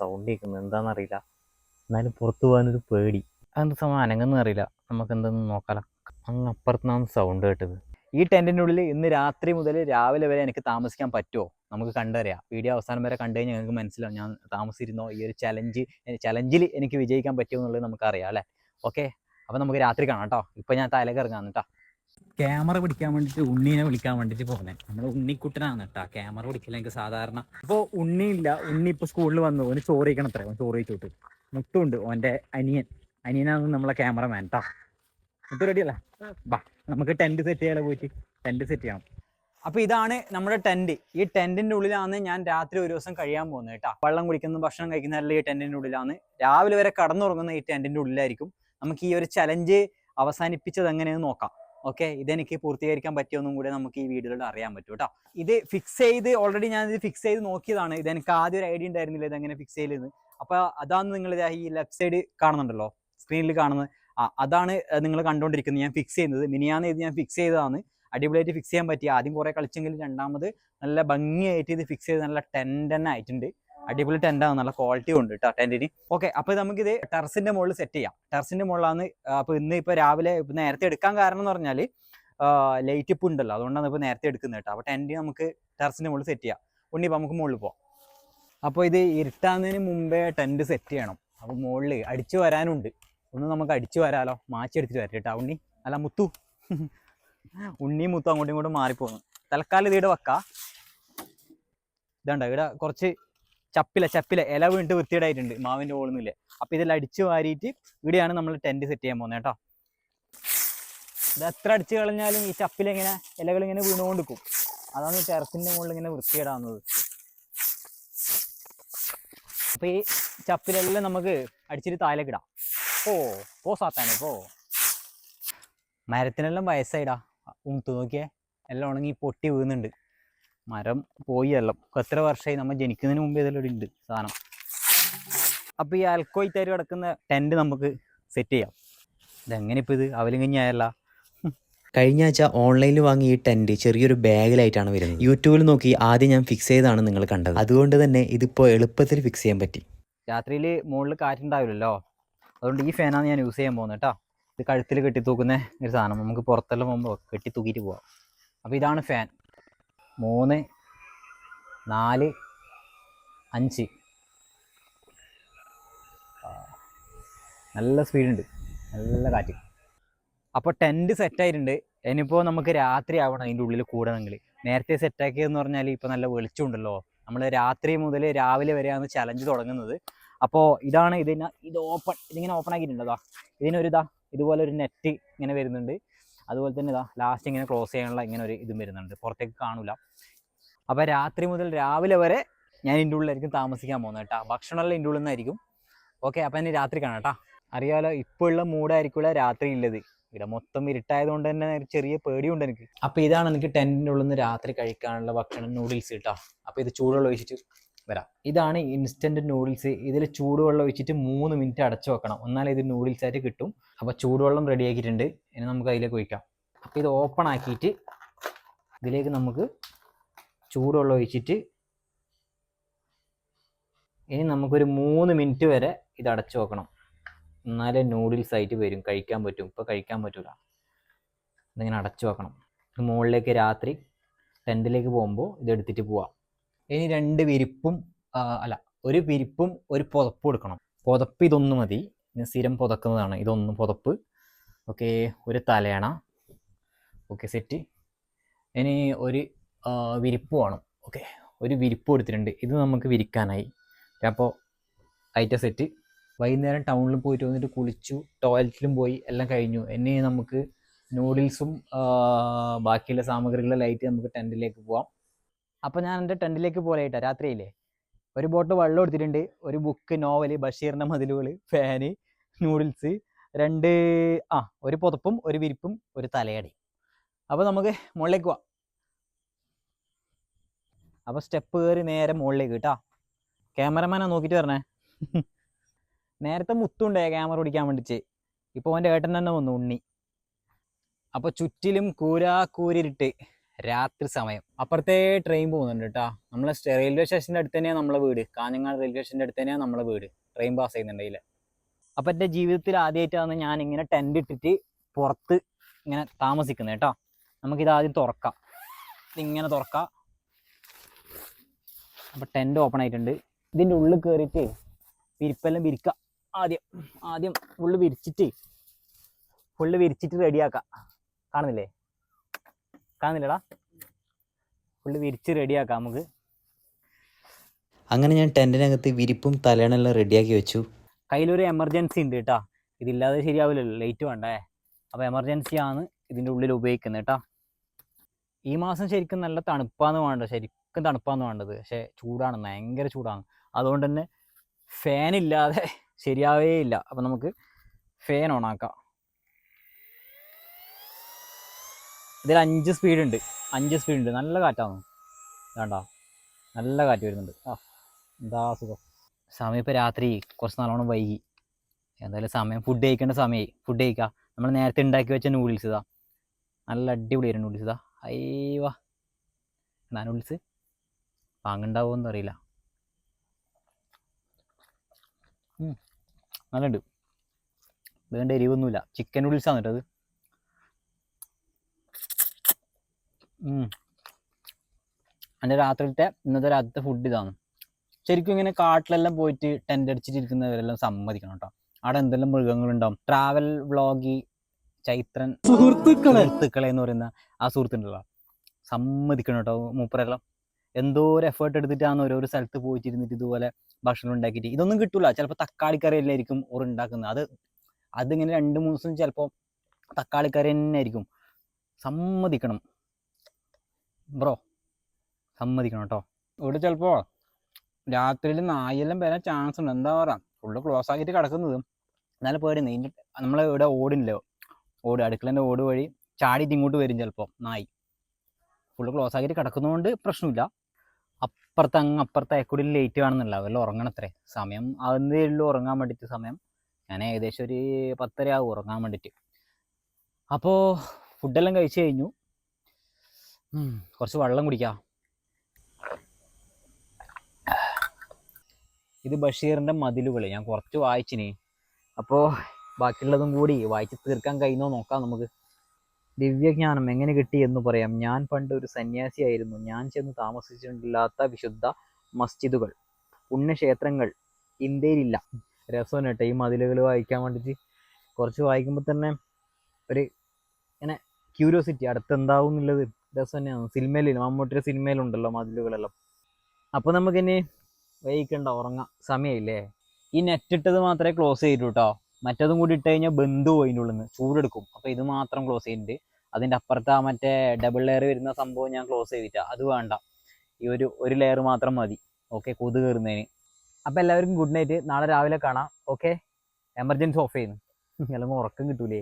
Sound കേൾക്കുന്നത് എന്താണെന്നറിയില്ല എന്നാലും പുറത്ത് പോകാനൊരു പേടി. അതെന്ത് സമയം അനങ്ങുന്ന അറിയില്ല. നമുക്ക് എന്തെന്ന് നോക്കാലോ. അങ്ങ് അപ്പുറത്തുനിന്നാണ് സൗണ്ട് കേട്ടത്. ഈ ടെന്റിന്റെ ഉള്ളിൽ ഇന്ന് രാത്രി മുതൽ രാവിലെ വരെ എനിക്ക് താമസിക്കാൻ പറ്റുമോ നമുക്ക് കണ്ടറിയാം വീഡിയോ അവസാനം വരെ കണ്ടു കഴിഞ്ഞാൽ ഞങ്ങൾക്ക് മനസ്സിലാവും. ഞാൻ താമസിച്ചിരുന്നോ? ഈ ഒരു ചലഞ്ച് ചലഞ്ചിൽ എനിക്ക് വിജയിക്കാൻ പറ്റുമോ എന്നുള്ളത് നമുക്കറിയാം അല്ലേ? ഓക്കെ അപ്പോൾ നമുക്ക് രാത്രി കാണാം കേട്ടോ ഇപ്പോൾ ഞാൻ തലകറങ്ങാം കേട്ടോ ക്യാമറ പിടിക്കാൻ വേണ്ടിയിട്ട് ഉണ്ണീനെ വിളിക്കാൻ വേണ്ടിയിട്ട് പോകുന്നത് നമ്മൾ ഉണ്ണിക്കുട്ടനാണ് കേട്ടോ. ക്യാമറ പിടിക്കില്ല എനിക്ക് സാധാരണ. ഇപ്പോൾ ഉണ്ണിയില്ല. ഉണ്ണി ഇപ്പോൾ സ്കൂളിൽ വന്നു. ഓന് ചോറിക്കണം അത്ര ഓൻ മുട്ടുണ്ട് ഓന്റെ അനിയൻ. അനിയനാണ് നമ്മളെ ക്യാമറമാൻ കേട്ടോ മുട്ട് റെഡി അല്ല? ബാ നമുക്ക് ടെന്റ് സെറ്റ് ചെയ്യാലോ പോയിട്ട്. ടെന്റ് സെറ്റ് ചെയ്യണം. അപ്പോൾ ഇതാണ് നമ്മുടെ ടെന്റ് ഈ ടെന്റിന്റെ ഉള്ളിലാണ് ഞാൻ രാത്രി ഒരു ദിവസം കഴിയാൻ പോകുന്നത് കേട്ടോ. വെള്ളം കുടിക്കുന്ന ഭക്ഷണം കഴിക്കുന്നതല്ല ഈ ടെന്റിന്റെ ഉള്ളിലാണ്. രാവിലെ വരെ കടന്നുറങ്ങുന്ന ഈ ടെന്റിന്റെ ഉള്ളിലായിരിക്കും നമുക്ക് ഈ ഒരു ചലഞ്ച് അവസാനിപ്പിച്ചത് എങ്ങനെയെന്ന് നോക്കാം. ഓക്കെ ഇതെനിക്ക് പൂർത്തീകരിക്കാൻ പറ്റിയൊന്നും കൂടെ നമുക്ക് ഈ വീഡിയോയിൽ അറിയാൻ പറ്റും കേട്ടോ ഇത് ഫിക്സ് ചെയ്ത് ഓൾറെഡി ഞാൻ ഇത് ഫിക്സ് ചെയ്ത് നോക്കിയതാണ്. ഇത് എനിക്ക് ആദ്യം ഒരു ഐഡിയ ഉണ്ടായിരുന്നില്ല ഇത് എങ്ങനെ ഫിക്സ് ചെയ്യലെന്ന്. അപ്പോൾ അതാണ് നിങ്ങൾ ഈ ലെഫ്റ്റ് സൈഡ് കാണുന്നുണ്ടല്ലോ സ്ക്രീനിൽ കാണുന്നത് ആ അതാണ് നിങ്ങൾ കണ്ടുകൊണ്ടിരിക്കുന്നത്. ഞാൻ ഫിക്സ് ചെയ്യുന്നത്. മിനിയാന്ന് ഇത് ഞാൻ ഫിക്സ് ചെയ്തതാണ്. അടിപൊളിയായിട്ട് ഫിക്സ് ചെയ്യാൻ പറ്റി. ആദ്യം കുറേ കളിച്ചെങ്കിലും രണ്ടാമത് നല്ല ഭംഗിയായിട്ട് ഇത് ഫിക്സ് ചെയ്ത് നല്ല ടെൻഡൻ ആയിട്ടുണ്ട്. അടിപൊളി ടെൻഡാണ് നല്ല ക്വാളിറ്റി ഉണ്ട് കേട്ടോ ടെന്റിന് ഓക്കെ അപ്പോൾ നമുക്കിത് ടെറസിന്റെ മുകളിൽ സെറ്റ് ചെയ്യാം. ടെറസിന്റെ മുകളിലാണ് അപ്പോൾ ഇന്ന് ഇപ്പോൾ രാവിലെ നേരത്തെ എടുക്കാൻ കാരണം എന്ന് പറഞ്ഞാൽ ലൈറ്റ് ഇപ്പം ഉണ്ടല്ലോ. അതുകൊണ്ടാണ് ഇപ്പോൾ നേരത്തെ എടുക്കുന്നത് കേട്ടോ അപ്പോൾ ടെന്റ് നമുക്ക് ടെറസിന്റെ മുകളിൽ സെറ്റ് ചെയ്യാം. ഉണ്ണി നമുക്ക് മുകളിൽ പോവാം. അപ്പോൾ ഇത് ഇരുട്ടാകുന്നതിന് മുമ്പേ ടെന്റ് സെറ്റ് ചെയ്യണം. അപ്പോൾ മുകളിൽ അടിച്ചു വരാനുണ്ട്. ഒന്ന് നമുക്ക് അടിച്ചു വരാലോ? മാറ്റി എടുത്തിട്ട് വരാം കേട്ടോ ഉണ്ണി. അല്ല മുത്തു. ഉണ്ണി മുത്തു അങ്ങോട്ടും ഇങ്ങോട്ടും മാറിപ്പോന്നു തൽക്കാലം ഇതീടെ വെക്കാം. ഇതാണ്ട ഇവിടെ കുറച്ച് ചപ്പില ചപ്പില. ഇല വീണിട്ട് വൃത്തിയിടായിട്ടുണ്ട് മാവിന്റെ ഓളുന്നില്ല അപ്പോൾ ഇതെല്ലാം അടിച്ച് വാരിയിട്ട് ഇവിടെയാണ് നമ്മൾ ടെന്റ് സെറ്റ് ചെയ്യാൻ പോകുന്നത് കേട്ടോ. ഇത് എത്ര അടിച്ച് കളഞ്ഞാലും ഈ ചപ്പിലിങ്ങനെ ഇലകൾ ഇങ്ങനെ വീണുകൊണ്ടിരിക്കും. അതാണ് ടെറസിന്റെ മുകളിൽ ഇങ്ങനെ വൃത്തിയിടാവുന്നത് അപ്പോൾ ഈ ചപ്പിലെല്ലാം നമുക്ക് അടിച്ചിട്ട് താഴേക്ക് ഇടാം. ഓ പോ സാത്താനെ പോ. മരത്തിനെല്ലാം വയസ്സായിടാ. ഉമുത്ത് നോക്കിയേ. എല്ലാം ഉണങ്ങി പൊട്ടി വീഴുന്നുണ്ട് മരം പോയി എല്ലാം എത്ര വർഷമായി നമ്മൾ ജനിക്കുന്നതിന് മുമ്പ് ഇതെല്ലാം ഉണ്ട് സാധനം. അപ്പോൾ ഈ അൽക്കോയിത്താരി കിടക്കുന്ന ടെന്റ് നമുക്ക് സെറ്റ് ചെയ്യാം. ഇതെങ്ങനെ ഇപ്പോൾ ഇത്? അവലും കഞ്ഞായല്ല കഴിഞ്ഞ ആഴ്ച ഓൺലൈനിൽ വാങ്ങിയ ഈ ടെന്റ് ചെറിയൊരു ബാഗിലായിട്ടാണ് വരുന്നത്. യൂട്യൂബിൽ നോക്കി ആദ്യം ഞാൻ ഫിക്സ് ചെയ്താണ് നിങ്ങൾ കണ്ടത്. അതുകൊണ്ട് തന്നെ ഇതിപ്പോൾ എളുപ്പത്തിൽ ഫിക്സ് ചെയ്യാൻ പറ്റി. രാത്രിയിൽ മുകളിൽ കാറ്റുണ്ടാവില്ലല്ലോ അതുകൊണ്ട് ഈ ഫാനാണ് ഞാൻ യൂസ് ചെയ്യാൻ പോകുന്നത് കേട്ടോ. ഇത് കഴുത്തിൽ കെട്ടി തൂക്കുന്ന ഒരു സാധനം. നമുക്ക് പുറത്തെല്ലാം പോകുമ്പോൾ കെട്ടി തൂക്കിയിട്ട് പോവാം. അപ്പോൾ ഇതാണ് ഫാൻ മൂന്ന് നാല് അഞ്ച്. നല്ല സ്പീഡുണ്ട്. നല്ല കാറ്റ്. അപ്പോൾ ടെന്റ് സെറ്റായിട്ടുണ്ട്. ഇനിയിപ്പോൾ നമുക്ക് രാത്രി ആവണം അതിന്റെ ഉള്ളിൽ കൂടണമെങ്കിൽ നേരത്തെ സെറ്റാക്കിയതെന്ന് പറഞ്ഞാൽ ഇപ്പോൾ നല്ല വെളിച്ചമുണ്ടല്ലോ. നമ്മൾ രാത്രി മുതൽ രാവിലെ വരെയാണ് ചലഞ്ച് തുടങ്ങുന്നത്. അപ്പോൾ ഇതാണ് ഇതിന് ഇത് ഓപ്പൺ ഇതിങ്ങനെ ഓപ്പൺ ആക്കിയിട്ടുണ്ടോ? ഇതിനൊരു ഇതാ ഇതുപോലെ ഒരു നെറ്റ് ഇങ്ങനെ വരുന്നുണ്ട്. അതുപോലെ തന്നെ ഇതാ ലാസ്റ്റ് ഇങ്ങനെ ക്ലോസ് ചെയ്യാനുള്ള ഇങ്ങനെ ഒരു ഇതും വരുന്നുണ്ട്. പുറത്തേക്ക് കാണൂല. അപ്പോൾ രാത്രി മുതൽ രാവിലെ വരെ ഞാൻ ഇതിന്റെ ഉള്ളിലായിരിക്കും താമസിക്കാൻ പോകുന്നത് കേട്ടോ. ഭക്ഷണമെല്ലാം ഇതിന്റെ ഉള്ളിൽ നിന്നായിരിക്കും. ഓക്കെ അപ്പോൾ ഇനി രാത്രി കാണാം കേട്ടോ. അറിയാലോ ഇപ്പോൾ ഉള്ള മൂഡായിരിക്കില്ല രാത്രി ഉള്ളത് ഇവിടെ മൊത്തം ഇരുട്ടായതുകൊണ്ട് തന്നെ ചെറിയ പേടിയുണ്ട് എനിക്ക്. അപ്പോൾ ഇതാണ് എനിക്ക് ടെന്റിന്റെ ഉള്ളിൽ നിന്ന് രാത്രി കഴിക്കാനുള്ള ഭക്ഷണം നൂഡിൽസ് കേട്ടോ. അപ്പോൾ ഇത് ചൂടുള്ള ഒഴിച്ചിട്ട് വരാം. ഇതാണ് ഇൻസ്റ്റന്റ് നൂഡിൽസ് ഇതിൽ ചൂടുവെള്ളം ഒഴിച്ചിട്ട് മൂന്ന് മിനിറ്റ് അടച്ചു വെക്കണം. എന്നാലേ ഇത് നൂഡിൽസ് ആയിട്ട് കിട്ടും. അപ്പോൾ ചൂടുവെള്ളം റെഡി ആക്കിയിട്ടുണ്ട്. ഇനി നമുക്ക് അതിലേക്ക് ഒഴിക്കാം. അപ്പോൾ ഇത് ഓപ്പൺ ആക്കിയിട്ട് ഇതിലേക്ക് നമുക്ക് ചൂടുവെള്ളം ഒഴിച്ചിട്ട് ഇനി നമുക്കൊരു മൂന്ന് മിനിറ്റ് വരെ ഇത് അടച്ചു വെക്കണം. എന്നാലേ നൂഡിൽസ് ആയിട്ട് വരും. കഴിക്കാൻ പറ്റും. ഇപ്പോൾ കഴിക്കാൻ പറ്റൂല. ഇതിങ്ങനെ അടച്ചു വെക്കണം. മുകളിലേക്ക് രാത്രി ടെന്റിലേക്ക് പോകുമ്പോൾ ഇത് എടുത്തിട്ട് പോവാം. ഇനി രണ്ട് വിരിപ്പും അല്ല ഒരു വിരിപ്പും ഒരു പുതപ്പും എടുക്കണം. പുതപ്പ് ഇതൊന്ന് മതി. സ്ഥിരം പുതക്കുന്നതാണ്. ഇതൊന്ന് പുതപ്പ്. ഓക്കെ ഒരു തലയണ. ഓക്കെ സെറ്റ് ഇനി ഒരു വിരിപ്പ് വേണം. ഓക്കെ ഒരു വിരിപ്പ് കൊടുത്തിട്ടുണ്ട്. ഇത് നമുക്ക് വിരിക്കാനായി. അപ്പോൾ ഐറ്റ സെറ്റ് വൈകുന്നേരം ടൗണിൽ പോയിട്ട് വന്നിട്ട് കുളിച്ചു ടോയ്ലറ്റിലും പോയി എല്ലാം കഴിഞ്ഞു. ഇനി നമുക്ക് നൂഡിൽസും ബാക്കിയുള്ള സാമഗ്രികളും ലൈറ്റ് നമുക്ക് ടെന്റിലേക്ക് പോവാം. അപ്പോൾ ഞാൻ എന്റെ ടെന്റിലേക്ക് പോലെയിട്ടാ രാത്രിയില്ലേ ഒരു ബോട്ട് വെള്ളം എടുത്തിട്ടുണ്ട് ഒരു ബുക്ക് നോവൽ ബഷീറിന്റെ മതിലുകൾ ഫാന് നൂഡിൽസ് രണ്ട് ആ ഒരു പുതപ്പും ഒരു വിരിപ്പും ഒരു തലയടി. അപ്പോൾ നമുക്ക് മുകളിലേക്ക് പോവാം. അപ്പോൾ സ്റ്റെപ്പ് കയറി നേരെ മുകളിലേക്ക് കേട്ടോ ക്യാമറമാനെ നോക്കിയിട്ട് പറഞ്ഞേ നേരത്തെ മുത്തുണ്ടേ ക്യാമറ പിടിക്കാൻ വേണ്ടിച്ച് ഇപ്പോൾ അവന്റെ ഏട്ടൻ തന്നെ വന്നു ഉണ്ണി. അപ്പോൾ ചുറ്റിലും കൂരാ കൂരിരുട്ട്. രാത്രി സമയം. അപ്പുറത്തെ ട്രെയിൻ പോകുന്നുണ്ട് കേട്ടോ. നമ്മളെ റെയിൽവേ സ്റ്റേഷന്റെ അടുത്ത് തന്നെയാണ് നമ്മളെ വീട്. കാഞ്ഞങ്ങാട് റെയിൽവേ സ്റ്റേഷന്റെ അടുത്ത് തന്നെയാണ് നമ്മളെ വീട്. ട്രെയിൻ പാസ് ചെയ്യുന്നുണ്ട് ഇതിൽ അപ്പം എന്റെ ജീവിതത്തിൽ ആദ്യമായിട്ടാണ് ഞാൻ ഇങ്ങനെ ടെന്റ് ഇട്ടിട്ട് പുറത്ത് ഇങ്ങനെ താമസിക്കുന്നത് കേട്ടോ. നമുക്കിത് ആദ്യം തുറക്കാം. ഇങ്ങനെ തുറക്കാം. അപ്പം ടെന്റ് ഓപ്പൺ ആയിട്ടുണ്ട്. ഇതിന്റെ ഉള്ളിൽ കയറിയിട്ട് വിരിപ്പെല്ലാം വിരിക്കുക ആദ്യം ആദ്യം ഉള്ളിൽ വിരിച്ചിട്ട് ഫുള്ള് വിരിച്ചിട്ട് റെഡിയാക്കാം കാണുന്നില്ലേ? കാണുന്നില്ലടാ. ഫുള്ള് വിരിച്ച് റെഡിയാക്കാം നമുക്ക്. അങ്ങനെ ഞാൻ ടെന്റിനകത്ത് വിരിപ്പും തലേണെല്ലാം റെഡിയാക്കി വെച്ചു. കയ്യിലൊരു എമർജൻസി ഉണ്ട് കേട്ടോ. ഇതില്ലാതെ ശരിയാവില്ലല്ലോ. ലൈറ്റ് വേണ്ടേ? അപ്പോൾ എമർജൻസി ആണ് ഇതിന്റെ ഉള്ളിൽ ഉപയോഗിക്കുന്നത് കേട്ടോ. ഈ മാസം ശരിക്കും നല്ല തണുപ്പാന്ന് വേണ്ടത് ശരിക്കും തണുപ്പാന്ന് വേണ്ടത്. പക്ഷേ ചൂടാണ് ഭയങ്കര ചൂടാണ്. അതുകൊണ്ട് തന്നെ ഫാനില്ലാതെ ശരിയാവേ ഇല്ല അപ്പം നമുക്ക് ഫാൻ ഓണാക്കാം ഇതിൽ അഞ്ച് സ്പീഡ് ഉണ്ട്. അഞ്ച് സ്പീഡ് ഉണ്ട്. നല്ല കാറ്റാണ്? വേണ്ട നല്ല കാറ്റ് വരുന്നുണ്ട്. ആ എന്താ സുഖം. സമയം ഇപ്പോൾ രാത്രി. കുറച്ച് നല്ലോണം വൈകി. എന്തായാലും സമയം ഫുഡ് കഴിക്കേണ്ട സമയമായി ഫുഡ് കഴിക്കാം. നമ്മൾ നേരത്തെ ഉണ്ടാക്കി വെച്ച നൂഡിൽസ് ഇതാ. നല്ല അടിപൊളിയായിരുന്നു നൂഡിൽസ് ഇതാ. അയ്യവാ എന്നാ നൂഡിൽസ് വാങ്ങണ്ടാവുമെന്ന് അറിയില്ല. നല്ലുണ്ട്. വേണ്ട എരിവൊന്നുമില്ല. ചിക്കൻ നൂഡിൽസ് ആണ് കേട്ടോ അത് ഉം. എന്റെ രാത്രിയിലത്തെ ഇന്നത്തെ രാത്രിത്തെ ഫുഡ് ഇതാണ്. ശരിക്കും ഇങ്ങനെ കാട്ടിലെല്ലാം പോയിട്ട് ടെന്റ് അടിച്ചിട്ടിരിക്കുന്നവരെല്ലാം സമ്മതിക്കണം കേട്ടോ. അവിടെ എന്തെല്ലാം മൃഗങ്ങളുണ്ടാവും. ട്രാവൽ വ്ളോഗി ചൈത്രൻ സുഹൃത്തുക്കളെ. സുഹൃത്തുക്കളെ എന്ന് പറയുന്ന ആ സുഹൃത്തുണ്ടല്ലോ. സമ്മതിക്കണം കേട്ടോ മൂപ്പരെല്ലാം. എന്തോ ഒരു എഫേർട്ട് എടുത്തിട്ടാണ് ഓരോരോ സ്ഥലത്ത് പോയിട്ടിരുന്നിട്ട് ഇതുപോലെ ഭക്ഷണം ഉണ്ടാക്കിയിട്ട്. ഇതൊന്നും കിട്ടൂല. ചിലപ്പോൾ തക്കാളിക്കറി എല്ലായിരിക്കും ഓർ ഉണ്ടാക്കുന്നത്. അത് അതിങ്ങനെ രണ്ട് മൂന്ന് ദിവസം ചിലപ്പോൾ തക്കാളിക്കറി തന്നെ ആയിരിക്കും. സമ്മതിക്കണം. ബ്രോ സമ്മതിക്കണം കേട്ടോ. ഇവിടെ ചിലപ്പോൾ രാത്രിയിൽ നായെല്ലാം വരാൻ ചാൻസ് ഉണ്ട്. എന്താ പറയുക ഫുള്ള് ക്ലോസ് ആക്കിയിട്ട് കിടക്കുന്നത്. എന്നാലും പേടി നീ നമ്മൾ ഇവിടെ ഓടില്ലോ? ഓട് അടുക്കളേന്റെ ഓട് വഴി ചാടിയിട്ട് ഇങ്ങോട്ട് വരും ചിലപ്പോൾ നായി. ഫുള്ള് ക്ലോസ് ആക്കിയിട്ട് കിടക്കുന്നതുകൊണ്ട് പ്രശ്നമില്ല. അപ്പുറത്ത് അങ്ങ് അപ്പുറത്ത് അയക്കൂടി ലേറ്റ് കാണുന്നില്ല വല്ല ഉറങ്ങണത്രേ. സമയം അതേ ഉള്ളൂ ഉറങ്ങാൻ വേണ്ടിയിട്ട് സമയം. ഞാൻ ഏകദേശം ഒരു പത്തര ആകും ഉറങ്ങാൻ വേണ്ടിയിട്ട് അപ്പോൾ ഫുഡെല്ലാം കഴിച്ചു കഴിഞ്ഞു. കുറച്ച് വെള്ളം കുടിക്കാം. ഇത് ബഷീറിന്റെ മതിലുകൾ ഞാൻ കുറച്ച് വായിച്ചിനി. അപ്പോൾ ബാക്കിയുള്ളതും കൂടി വായിച്ച് തീർക്കാൻ കഴിയുന്നോ നോക്കാം നമുക്ക്. ദിവ്യജ്ഞാനം എങ്ങനെ കിട്ടി എന്ന് പറയാം. ഞാൻ പണ്ട് ഒരു സന്യാസിയായിരുന്നു ഞാൻ ചെന്ന് താമസിച്ചിട്ടില്ലാത്ത വിശുദ്ധ മസ്ജിദുകൾ പുണ്യക്ഷേത്രങ്ങൾ ഇന്ത്യയിലില്ല. രസമാണ് കേട്ടോ ഈ മതിലുകൾ വായിക്കാൻ വേണ്ടിയിട്ട് കുറച്ച് വായിക്കുമ്പോൾ തന്നെ ഒരു ഇങ്ങനെ ക്യൂരിയോസിറ്റി അടുത്തെന്താവും എന്നുള്ളത് രസം തന്നെയാണ്. സിനിമയിൽ മമ്മൂട്ടിയുടെ സിനിമയിലുണ്ടല്ലോ മതിലുകളെല്ലാം. അപ്പോൾ നമുക്കിനി വൈകിക്കണ്ട ഉറങ്ങാം. സമയമില്ലേ ഈ നെറ്റ് ഇട്ടത് മാത്രമേ ക്ലോസ് ചെയ്തിട്ടു കേട്ടോ മറ്റതും കൂടി ഇട്ട് കഴിഞ്ഞാൽ ബന്ധു അതിന്റെ ഉള്ളിൽ നിന്ന് ചൂടെടുക്കും. അപ്പോൾ ഇത് മാത്രം ക്ലോസ് ചെയ്യുന്നുണ്ട് അതിന്റെ അപ്പുറത്ത് ആ മറ്റേ ഡബിൾ ലെയർ വരുന്ന സംഭവം ഞാൻ ക്ലോസ് ചെയ്തിട്ടാ. അത് വേണ്ട. ഈ ഒരു ഒരു ലെയർ മാത്രം മതി. ഓക്കെ കൊതു കയറുന്നതിന്. അപ്പോൾ എല്ലാവർക്കും ഗുഡ് നൈറ്റ് നാളെ രാവിലെ കാണാം. ഓക്കെ എമർജൻസി ഓഫ് ചെയ്യുന്നു. അല്ലെങ്കിൽ ഉറക്കം കിട്ടൂലേ.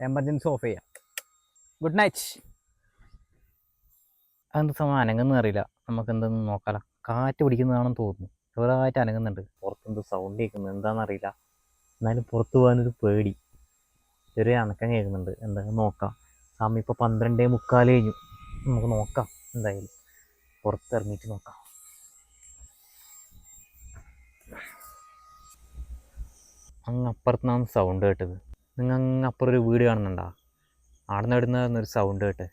എമർജൻസി ഓഫ് ചെയ്യാം. ഗുഡ് നൈറ്റ് അതെന്ത് സമയം അനങ്ങുന്ന അറിയില്ല. നമുക്ക് എന്തെന്ന് നോക്കാല. കാറ്റ് പിടിക്കുന്നതാണെന്ന് തോന്നുന്നു. ചെറുതായിട്ട് അനങ്ങുന്നുണ്ട്. പുറത്തെന്ത് സൗണ്ട് കേൾക്കുന്നത് എന്താണെന്നറിയില്ല എന്നാലും പുറത്ത് പോകാനൊരു പേടി. ചെറിയ അനക്കം കേൾക്കുന്നുണ്ട്. എന്തായാലും നോക്കാം. സമയം ഇപ്പോൾ പന്ത്രണ്ടേ മുക്കാൽ കഴിഞ്ഞു. നമുക്ക് നോക്കാം. എന്തായാലും പുറത്തിറങ്ങിയിട്ട് നോക്കാം. അങ്ങ് അപ്പുറത്തുനിന്നാണ് സൗണ്ട് കേട്ടത്. നിങ്ങൾ അങ്ങ് അപ്പുറം ഒരു വീട് കാണുന്നുണ്ടോ? അവിടെ നിന്ന് ഒരു സൗണ്ട് കേട്ട്?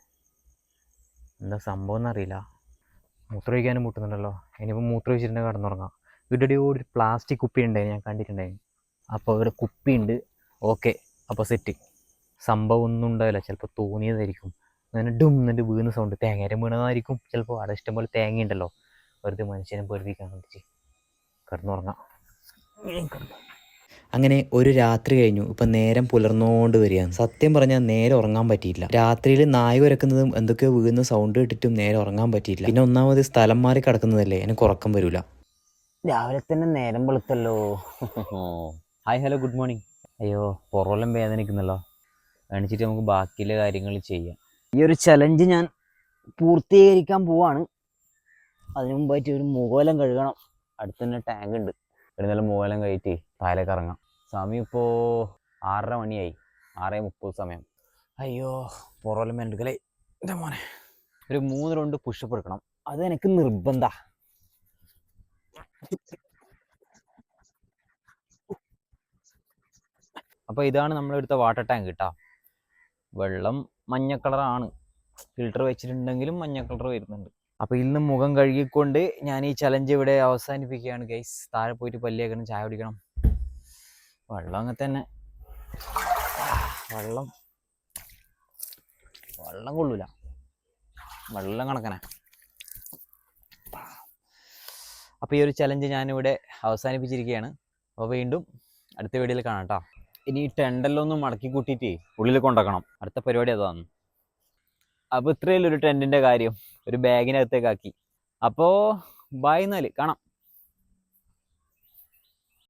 എന്താ സംഭവം എന്നറിയില്ല. മൂത്രമൊഴിക്കാനും മുട്ടുന്നുണ്ടല്ലോ. ഇനിയിപ്പോൾ മൂത്രമൊഴിച്ചിട്ടുണ്ടെങ്കിൽ കടന്നുറങ്ങാം. ഇവിടെ ഒരു പ്ലാസ്റ്റിക് കുപ്പി ഉണ്ടായിരുന്നു ഞാൻ കണ്ടിട്ടുണ്ടായിരുന്നു അപ്പോൾ ഒരു കുപ്പിയുണ്ട് ഓക്കെ അപ്പോൾ സെറ്റ് സംഭവം ഒന്നും ഉണ്ടാവില്ല. ചിലപ്പോൾ തോന്നിയതായിരിക്കും. അങ്ങനെ ഡും എന്നിട്ട് വീണ സൗണ്ട് തേങ്ങേരം വീണതായിരിക്കും. ചിലപ്പോൾ അവിടെ ഇഷ്ടംപോലെ തേങ്ങ ഉണ്ടല്ലോ വെറുതെ മനുഷ്യനെ പേടിപ്പിക്കാൻ വേണ്ടിയിട്ട് കിടന്നുറങ്ങാം. അങ്ങനെ ഒരു രാത്രി കഴിഞ്ഞു. ഇപ്പം നേരം പുലർന്നുകൊണ്ട് വരികയാണ്. സത്യം പറഞ്ഞാൽ നേരെ ഉറങ്ങാൻ പറ്റിയില്ല രാത്രിയിൽ നായ ഉരക്കുന്നതും എന്തൊക്കെയോ വീഴുന്ന സൗണ്ട് കേട്ടിട്ടും നേരെ ഉറങ്ങാൻ പറ്റിയില്ല പിന്നെ ഒന്നാമത് സ്ഥലം മാറി കിടക്കുന്നതല്ലേ? എനിക്ക് ഉറക്കം വരില്ല രാവിലെ തന്നെ നേരം വെളുത്തല്ലോ. ഹായ് ഹലോ ഗുഡ് മോർണിംഗ് അയ്യോ പുറവെല്ലാം വേദനിക്കുന്നല്ലോ. എണിച്ചിട്ട് നമുക്ക് ബാക്കിയുള്ള കാര്യങ്ങൾ ചെയ്യാം. ഈ ഒരു ചലഞ്ച് ഞാൻ പൂർത്തീകരിക്കാൻ പോവാണ്. അതിനു മുമ്പായിട്ട് ഒരു മുഖലം കഴുകണം. അടുത്ത് തന്നെ ടാങ്ക് ഉണ്ട്. ഇവിടുന്നെല്ലാം മുഖലം കഴിയിട്ട് താഴേക്ക് ഇറങ്ങാം. സമയം ഇപ്പോൾ ആറര മണിയായി. ആറേ മുപ്പത് സമയം. അയ്യോ പുറമെല്ലാം മെൻഡുകളെ എന്റെ മോനെ. ഒരു മൂന്ന് റൗണ്ട് പുഷപ്പ് എടുക്കണം. അത് എനിക്ക് നിർബന്ധ. അപ്പോൾ ഇതാണ് നമ്മളെടുത്ത വാട്ടർ ടാങ്ക് കേട്ടോ വെള്ളം മഞ്ഞ കളറാണ് ഫിൽട്ടർ വെച്ചിട്ടുണ്ടെങ്കിലും മഞ്ഞ കളർ വരുന്നുണ്ട്. അപ്പോൾ ഇന്ന് മുഖം കഴുകിക്കൊണ്ട് ഞാൻ ഈ ചലഞ്ച് ഇവിടെ അവസാനിപ്പിക്കുകയാണ്. ഗൈസ് താഴെ പോയിട്ട് പല്ലിയേക്കണം ചായ കുടിക്കണം. വെള്ളം അങ്ങനെ തന്നെ. വെള്ളം. വെള്ളം കൊള്ളൂല. വെള്ളം കണക്കന. അപ്പോൾ ഈ ഒരു ചലഞ്ച് ഞാനിവിടെ അവസാനിപ്പിച്ചിരിക്കുകയാണ്. അപ്പോൾ വീണ്ടും അടുത്ത വീഡിയോയിൽ കാണാം കേട്ടോ. ഇനി ഒന്ന് മടക്കി കൂട്ടിയിട്ട് ഉള്ളിൽ കൊണ്ടുവക്കണം. അടുത്ത പരിപാടി അതാണ്. അപ്പോൾ ഇത്രയല്ലേ ഒരു ടെന്റിന്റെ കാര്യം. ഒരു ബാഗിനകത്തേക്കാക്കി അപ്പോൾ ബൈ എന്നാൽ കാണാം.